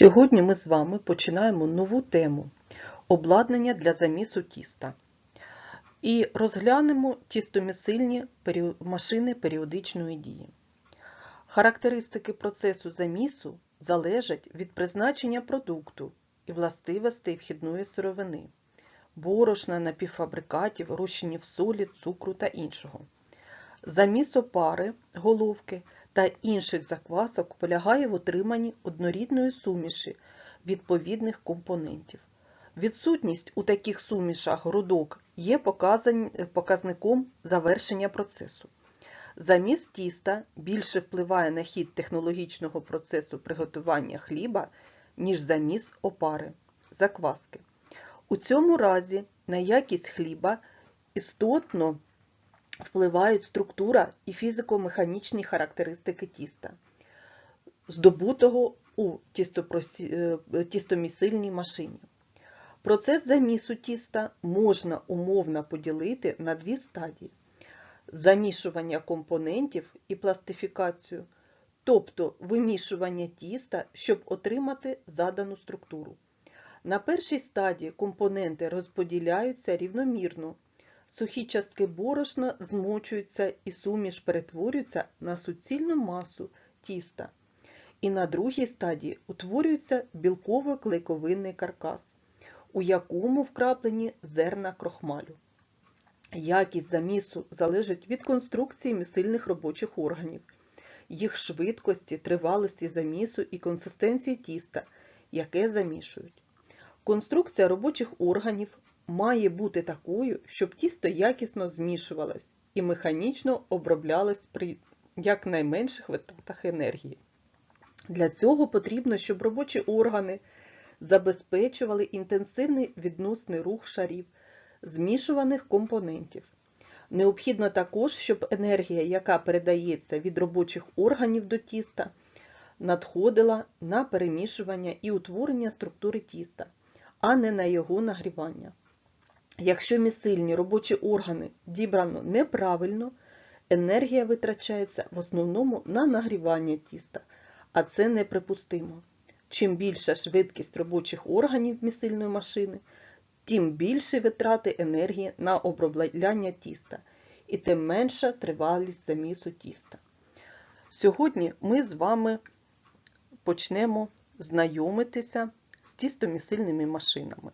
Сьогодні ми з вами починаємо нову тему обладнання для замісу тіста і розглянемо тістомісильні машини періодичної дії. Характеристики процесу замісу залежать від призначення продукту і властивостей вхідної сировини, борошна, напівфабрикатів, розчинів солі, цукру та іншого. Заміс опари, головки та інших заквасок полягає в отриманні однорідної суміші відповідних компонентів. Відсутність у таких сумішах грудок є показником завершення процесу. Заміс тіста більше впливає на хід технологічного процесу приготування хліба, ніж заміс опари, закваски. У цьому разі на якість хліба істотно впливають структура і фізико-механічні характеристики тіста, здобутого у е, тістомісильній машині. Процес замісу тіста можна умовно поділити на дві стадії: замішування компонентів і пластифікацію, тобто вимішування тіста, щоб отримати задану структуру. На першій стадії компоненти розподіляються рівномірно. Сухі частки борошна змочуються і суміш перетворюється на суцільну масу тіста. І на другій стадії утворюється білково-клейковинний каркас, у якому вкраплені зерна крохмалю. Якість замісу залежить від конструкції місильних робочих органів, їх швидкості, тривалості замісу і консистенції тіста, яке замішують. Конструкція робочих органів має бути такою, щоб тісто якісно змішувалось і механічно оброблялось при якнайменших витратах енергії. Для цього потрібно, щоб робочі органи забезпечували інтенсивний відносний рух шарів змішуваних компонентів. Необхідно також, щоб енергія, яка передається від робочих органів до тіста, надходила на перемішування і утворення структури тіста, а не на його нагрівання. Якщо місильні робочі органи дібрано неправильно, енергія витрачається в основному на нагрівання тіста, а це неприпустимо. Чим більша швидкість робочих органів місильної машини, тим більше витрати енергії на обробляння тіста і тим менша тривалість замісу тіста. Сьогодні ми з вами почнемо знайомитися з тістомісильними машинами.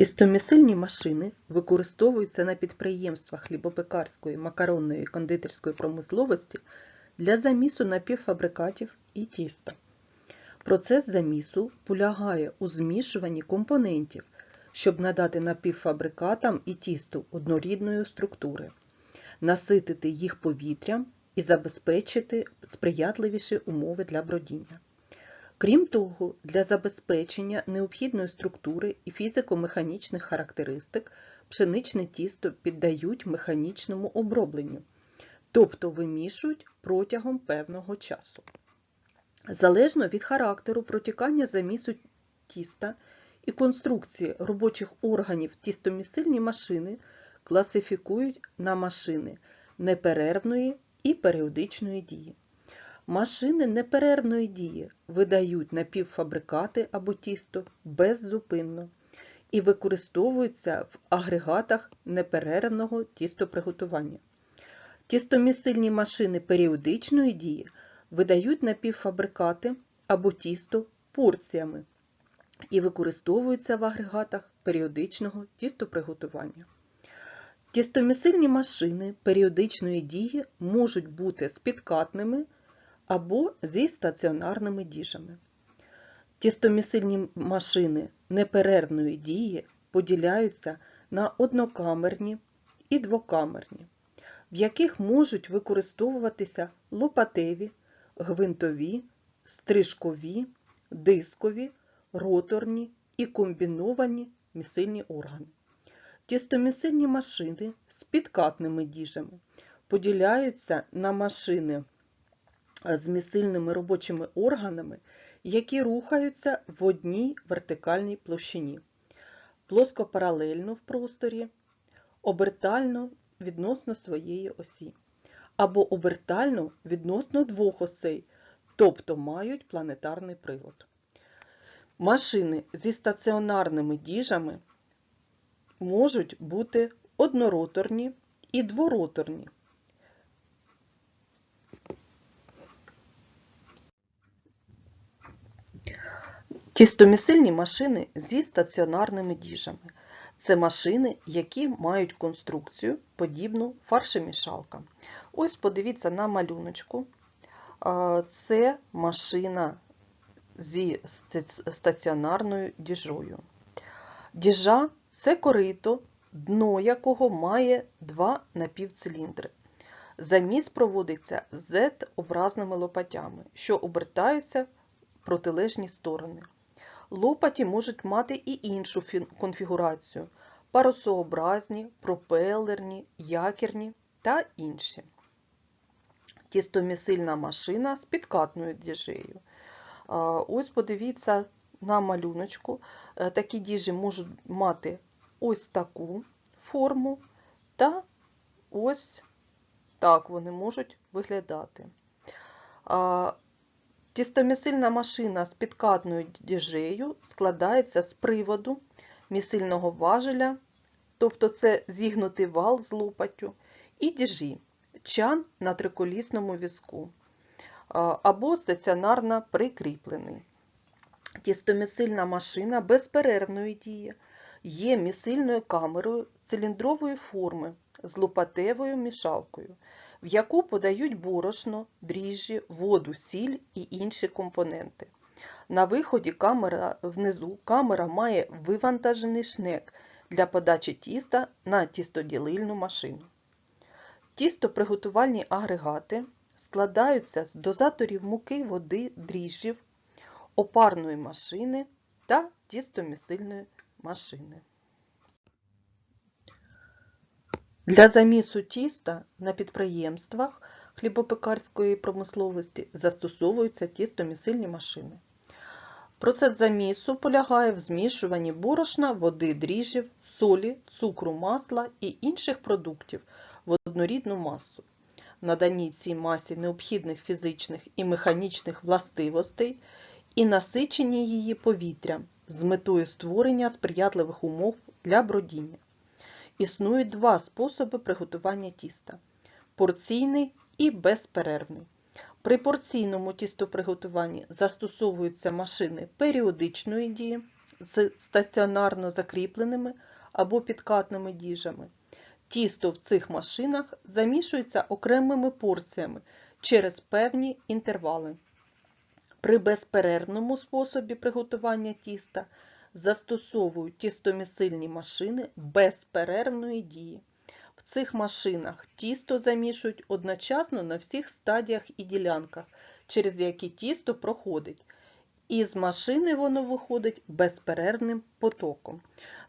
Тістомісильні машини використовуються на підприємствах хлібопекарської, макаронної і кондитерської промисловості для замісу напівфабрикатів і тіста. Процес замісу полягає у змішуванні компонентів, щоб надати напівфабрикатам і тісту однорідної структури, наситити їх повітрям і забезпечити сприятливіші умови для бродіння. Крім того, для забезпечення необхідної структури і фізико-механічних характеристик пшеничне тісто піддають механічному обробленню, тобто вимішують протягом певного часу. Залежно від характеру протікання замісу тіста і конструкції робочих органів тістомісильні машини класифікують на машини неперервної і періодичної дії. Машини неперервної дії видають напівфабрикати або тісто беззупинно і використовуються в агрегатах неперервного тістоприготування. Тістомісильні машини періодичної дії видають напівфабрикати або тісто порціями і використовуються в агрегатах періодичного тістоприготування. Тістомісильні машини періодичної дії можуть бути спідкатними або зі стаціонарними діжами. Тістомісильні машини неперервної дії поділяються на однокамерні і двокамерні, в яких можуть використовуватися лопатеві, гвинтові, стрижкові, дискові, роторні і комбіновані місильні органи. Тістомісильні машини з підкатними діжами поділяються на машини з місильними робочими органами, які рухаються в одній вертикальній площині, плоскопаралельно в просторі, обертально відносно своєї осі, або обертально відносно двох осей, тобто мають планетарний привод. Машини зі стаціонарними діжами можуть бути однороторні і двороторні. Тістомісильні машини зі стаціонарними діжами. Це машини, які мають конструкцію подібну фаршемішалкам. Ось подивіться на малюночку. Це машина зі стаціонарною діжою. Діжа це корито, дно якого має два напівциліндри. Заміс проводиться Z-образними лопатями, що обертаються в протилежні сторони. Лопаті можуть мати і іншу конфігурацію парусообразні, пропелерні, якірні та інші. Тістомісильна машина з підкатною діжею. Ось подивіться на малюночку. Е, Такі діжі можуть мати ось таку форму та ось так вони можуть виглядати. Тістомісильна машина з підкатною діжею складається з приводу місильного важеля, тобто це зігнутий вал з лопаттю, і діжі, чан на триколісному візку або стаціонарно прикріплений. Тістомісильна машина безперервної дії є місильною камерою циліндрової форми з лопатевою мішалкою, в яку подають борошно, дріжджі, воду, сіль і інші компоненти. На виході камера внизу камера має вивантажений шнек для подачі тіста на тістоділильну машину. Тістоприготувальні агрегати складаються з дозаторів муки, води, дріжджів, опарної машини та тістомісильної машини. Для замісу тіста на підприємствах хлібопекарської промисловості застосовуються тістомісильні машини. Процес замісу полягає в змішуванні борошна, води, дріжджів, солі, цукру, масла і інших продуктів в однорідну масу. Наданні цій масі необхідних фізичних і механічних властивостей і насиченні її повітрям з метою створення сприятливих умов для бродіння. Існують два способи приготування тіста порційний і безперервний. При порційному тістоприготуванні застосовуються машини періодичної дії з стаціонарно закріпленими або підкатними діжами. Тісто в цих машинах замішується окремими порціями через певні інтервали. При безперервному способі приготування тіста застосовують тістомісильні машини безперервної дії. В цих машинах тісто замішують одночасно на всіх стадіях і ділянках, через які тісто проходить. І з машини воно виходить безперервним потоком.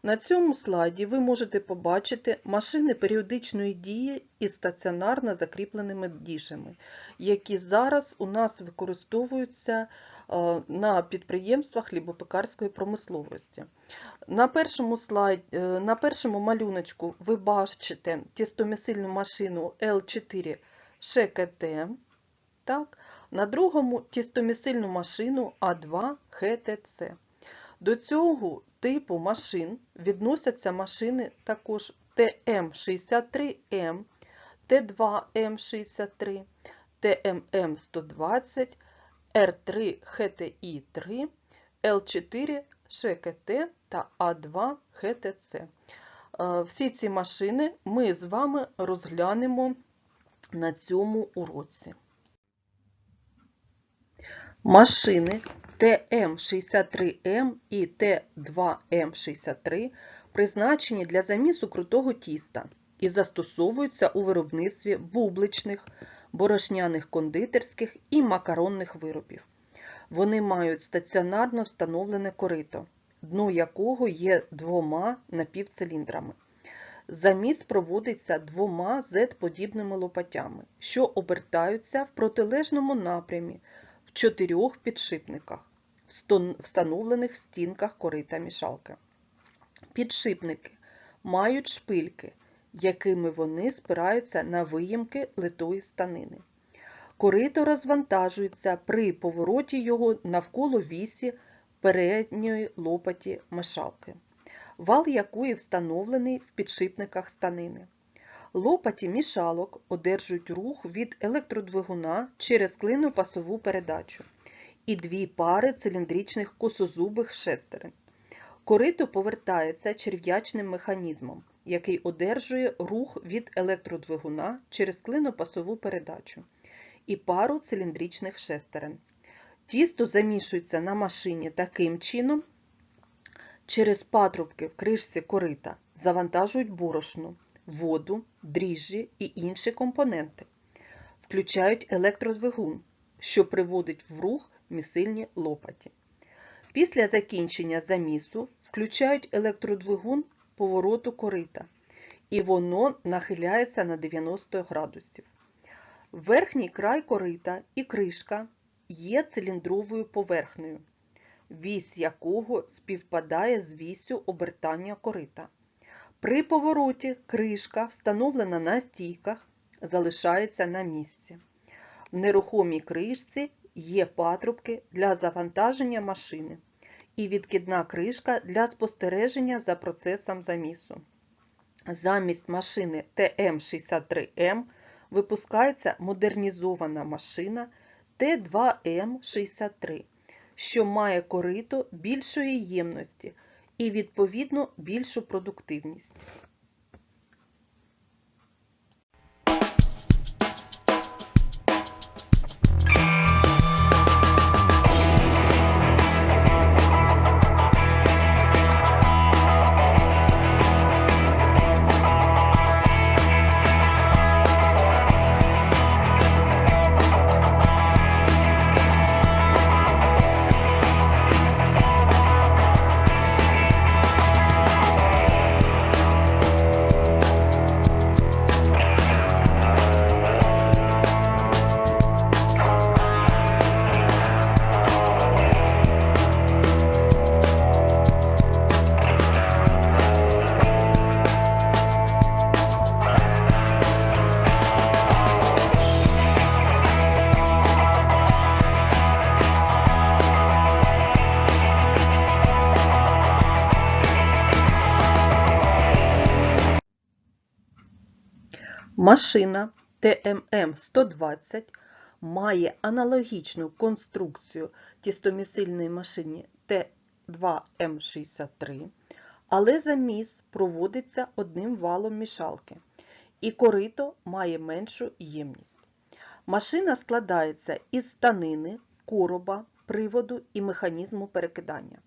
На цьому слайді ви можете побачити машини періодичної дії із стаціонарно закріпленими діжами, які зараз у нас використовуються е, на підприємствах хлібопекарської промисловості. На першому, слайд, е, на першому малюночку ви бачите тістомісильну машину L4 ШКТ. Так? На другому тістомісильну машину А2 ХТЦ. До цього типу машин відносяться машини також ТМ63М, Т2М63, ТММ120, Р3 ХТІ3, Л4 ШКТ та А2 ХТЦ. Е, Всі ці машини ми з вами розглянемо на цьому уроці. Машини ТМ63М і Т2М63 призначені для замісу крутого тіста і застосовуються у виробництві бубличних, борошняних кондитерських і макаронних виробів. Вони мають стаціонарно встановлене корито, дно якого є двома напівциліндрами. Заміс проводиться двома Z-подібними лопатями, що обертаються в протилежному напрямі в чотирьох підшипниках, встановлених в стінках корита мішалки. Підшипники мають шпильки, якими вони спираються на виїмки литої станини. Корито розвантажується при повороті його навколо вісі передньої лопаті мешалки, вал якої встановлений в підшипниках станини. Лопаті мішалок одержують рух від електродвигуна через клинопасову передачу і дві пари циліндричних косозубих шестерень. Корито повертається черв'ячним механізмом, який одержує рух від електродвигуна через клинопасову передачу і пару циліндричних шестерень. Тісто замішується на машині таким чином, через патрубки в кришці корита завантажують борошно, воду, дріжджі і інші компоненти. Включають електродвигун, що приводить в рух місильні лопаті. Після закінчення замісу включають електродвигун повороту корита, і воно нахиляється на 90 градусів. Верхній край корита і кришка є циліндровою поверхнею, вісь якого співпадає з вісю обертання корита. При повороті кришка, встановлена на стійках, залишається на місці. В нерухомій кришці є патрубки для завантаження машини і відкидна кришка для спостереження за процесом замісу. Замість машини ТМ63М випускається модернізована машина Т2М63, що має корито більшої ємності і, відповідно, більшу продуктивність. Машина ТММ-120 має аналогічну конструкцію тістомісильної машині Т2М63, але заміс проводиться одним валом мішалки, і корито має меншу ємність. Машина складається із станини, короба, приводу і механізму перекидання.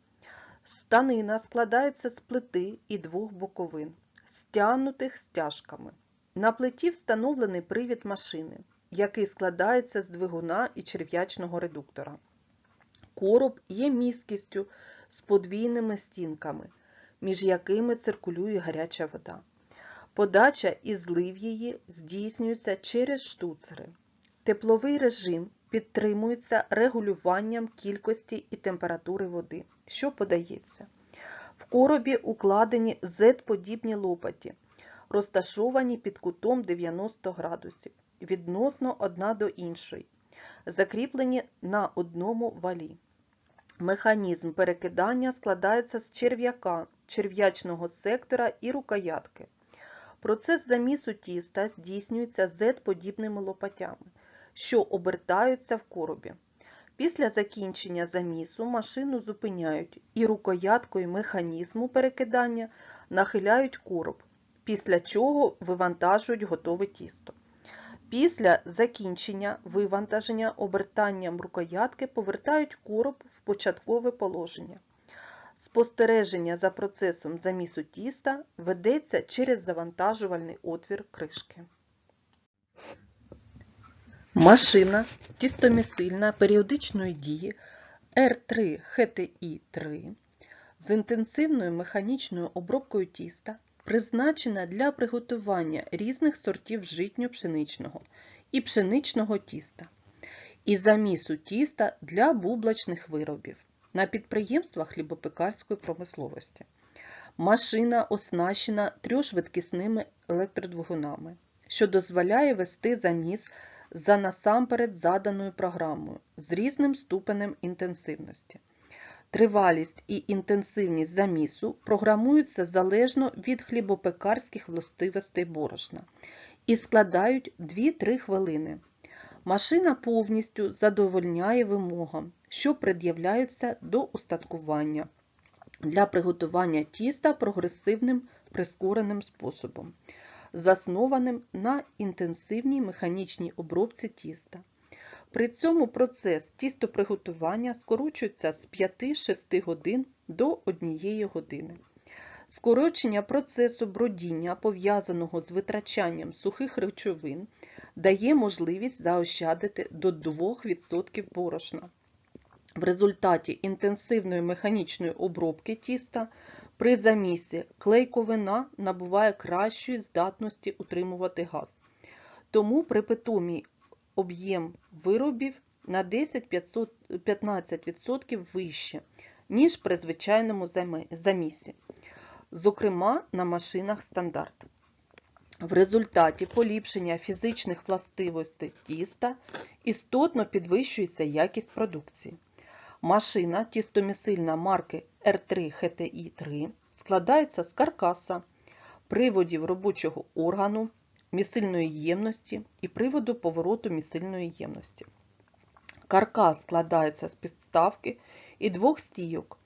Станина складається з плити і двох боковин, стягнутих стяжками. На плиті встановлений привід машини, який складається з двигуна і черв'ячного редуктора. Короб є місткістю з подвійними стінками, між якими циркулює гаряча вода. Подача і злив її здійснюється через штуцери. Тепловий режим підтримується регулюванням кількості і температури води, що подається. В коробі укладені Z-подібні лопаті, розташовані під кутом 90 градусів, відносно одна до іншої, закріплені на одному валі. Механізм перекидання складається з черв'яка, черв'ячного сектора і рукоятки. Процес замісу тіста здійснюється Z-подібними лопатями, що обертаються в коробі. Після закінчення замісу машину зупиняють і рукояткою механізму перекидання нахиляють короб, після чого вивантажують готове тісто. Після закінчення вивантаження обертанням рукоятки повертають короб в початкове положення. Спостереження за процесом замісу тіста ведеться через завантажувальний отвір кришки. Машина тістомісильна періодичної дії R3 HTI3 з інтенсивною механічною обробкою тіста призначена для приготування різних сортів житньо-пшеничного і пшеничного тіста і замісу тіста для бублачних виробів на підприємствах хлібопекарської промисловості. Машина оснащена трьошвидкісними електродвигунами, що дозволяє вести заміс за насамперед заданою програмою з різним ступенем інтенсивності. Тривалість і інтенсивність замісу програмуються залежно від хлібопекарських властивостей борошна і складають 2-3 хвилини. Машина повністю задовольняє вимогам, що пред'являються до устаткування для приготування тіста прогресивним прискореним способом, заснованим на інтенсивній механічній обробці тіста. При цьому процес тістоприготування скорочується з 5-6 годин до 1 години. Скорочення процесу бродіння, пов'язаного з витрачанням сухих речовин, дає можливість заощадити до 2% борошна. В результаті інтенсивної механічної обробки тіста при замісі клейковина набуває кращої здатності утримувати газ. Тому при питомій об'єм виробів на 10-15% вище, ніж при звичайному замісі, зокрема на машинах стандарт. В результаті поліпшення фізичних властивостей тіста істотно підвищується якість продукції. Машина тістомісильна марки R3 HTI 3 складається з каркаса, приводів робочого органу, місильної ємності і приводу повороту місильної ємності. Каркас складається з підставки і двох стійок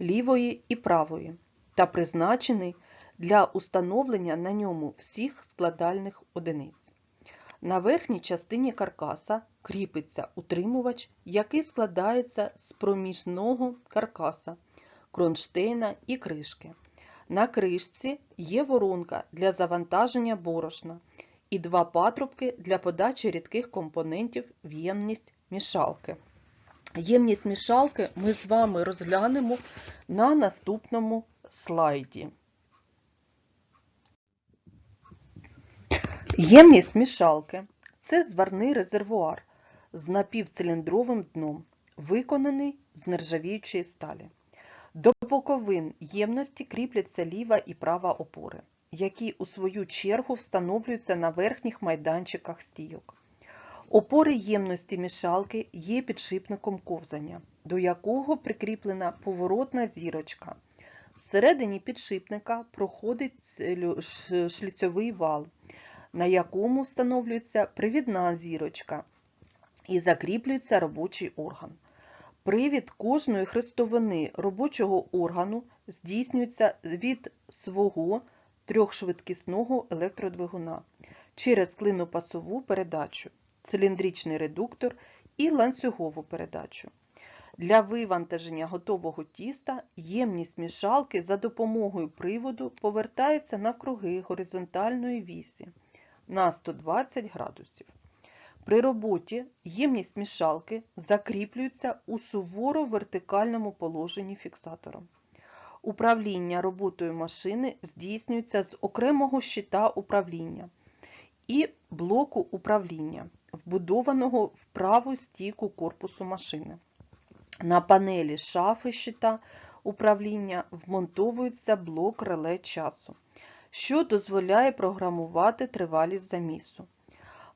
лівої і правої та призначений для установлення на ньому всіх складальних одиниць. На верхній частині каркаса кріпиться утримувач, який складається з проміжного каркаса, кронштейна і кришки. На кришці є воронка для завантаження борошна і два патрубки для подачі рідких компонентів в ємність мішалки. Ємність мішалки ми з вами розглянемо на наступному слайді. Ємність мішалки це зварний резервуар з напівциліндровим дном, виконаний з нержавіючої сталі. До боковин ємності кріпляться ліва і права опори, які у свою чергу встановлюються на верхніх майданчиках стійок. Опори ємності мішалки є підшипником ковзання, до якого прикріплена поворотна зірочка. Всередині підшипника проходить шліцьовий вал, на якому встановлюється привідна зірочка і закріплюється робочий орган. Привід кожної хрестовини робочого органу здійснюється від свого трьохшвидкісного електродвигуна через клинопасову передачу, циліндричний редуктор і ланцюгову передачу. Для вивантаження готового тіста ємність мішалки за допомогою приводу повертається навкруги горизонтальної вісі на 120 градусів. При роботі ємність мішалки закріплюється у суворо вертикальному положенні фіксатором. Управління роботою машини здійснюється з окремого щита управління і блоку управління, вбудованого в праву стійку корпусу машини. На панелі шафи щита управління вмонтовується блок реле часу, що дозволяє програмувати тривалість замісу.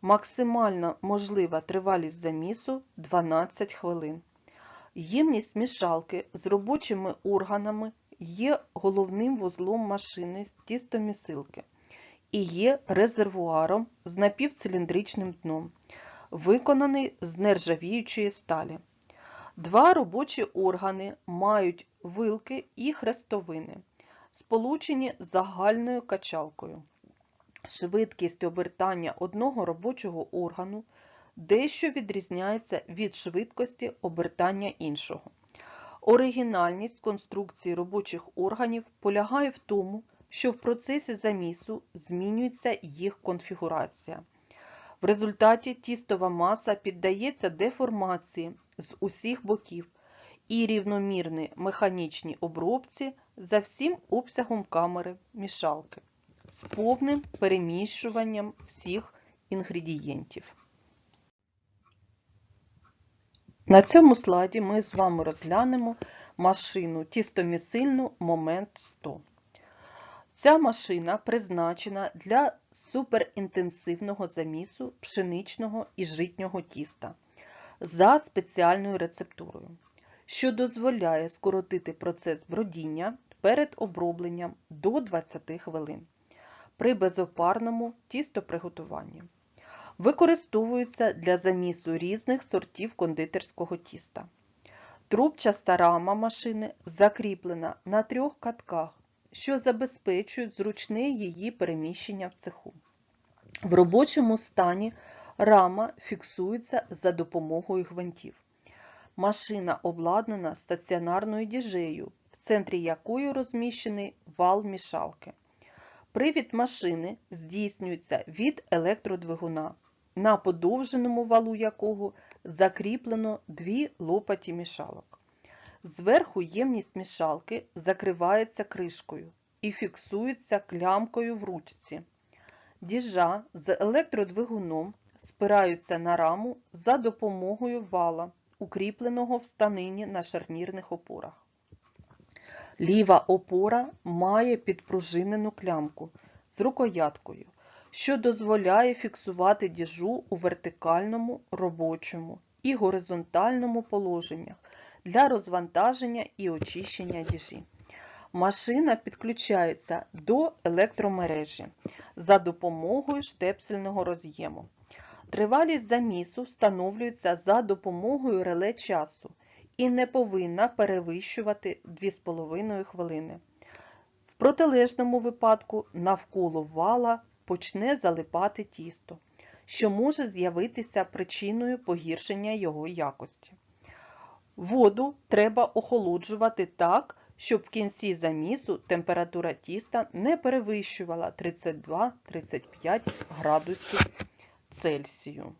Максимальна можлива тривалість замісу 12 хвилин. Ємність мішалки з робочими органами є головним вузлом машини з тістомісилки і є резервуаром з напівциліндричним дном, виконаний з нержавіючої сталі. Два робочі органи мають вилки і хрестовини, сполучені загальною качалкою. Швидкість обертання одного робочого органу дещо відрізняється від швидкості обертання іншого. Оригінальність конструкції робочих органів полягає в тому, що в процесі замісу змінюється їх конфігурація. В результаті тістова маса піддається деформації з усіх боків і рівномірній механічній обробці за всім обсягом камери мішалки з повним переміщуванням всіх інгредієнтів. На цьому слайді ми з вами розглянемо машину тістомісильну Момент 100. Ця машина призначена для суперінтенсивного замісу пшеничного і житнього тіста за спеціальною рецептурою, що дозволяє скоротити процес бродіння перед обробленням до 20 хвилин при безопарному тістоприготуванні. Використовується для замісу різних сортів кондитерського тіста. Трубчаста рама машини закріплена на трьох катках, що забезпечують зручне її переміщення в цеху. В робочому стані рама фіксується за допомогою гвинтів. Машина обладнана стаціонарною діжею, в центрі якої розміщений вал мішалки. Привід машини здійснюється від електродвигуна, на подовженому валу якого закріплено дві лопаті мішалок. Зверху ємність мішалки закривається кришкою і фіксується клямкою в ручці. Діжа з електродвигуном спираються на раму за допомогою вала, укріпленого в станині на шарнірних опорах. Ліва опора має підпружинену клямку з рукояткою, що дозволяє фіксувати діжу у вертикальному, робочому і горизонтальному положеннях для розвантаження і очищення діжі. Машина підключається до електромережі за допомогою штепсельного роз'єму. Тривалість замісу встановлюється за допомогою реле часу і не повинна перевищувати 2,5 хвилини. В протилежному випадку навколо вала почне залипати тісто, що може з'явитися причиною погіршення його якості. Воду треба охолоджувати так, щоб в кінці замісу температура тіста не перевищувала 32-35 градусів Цельсію.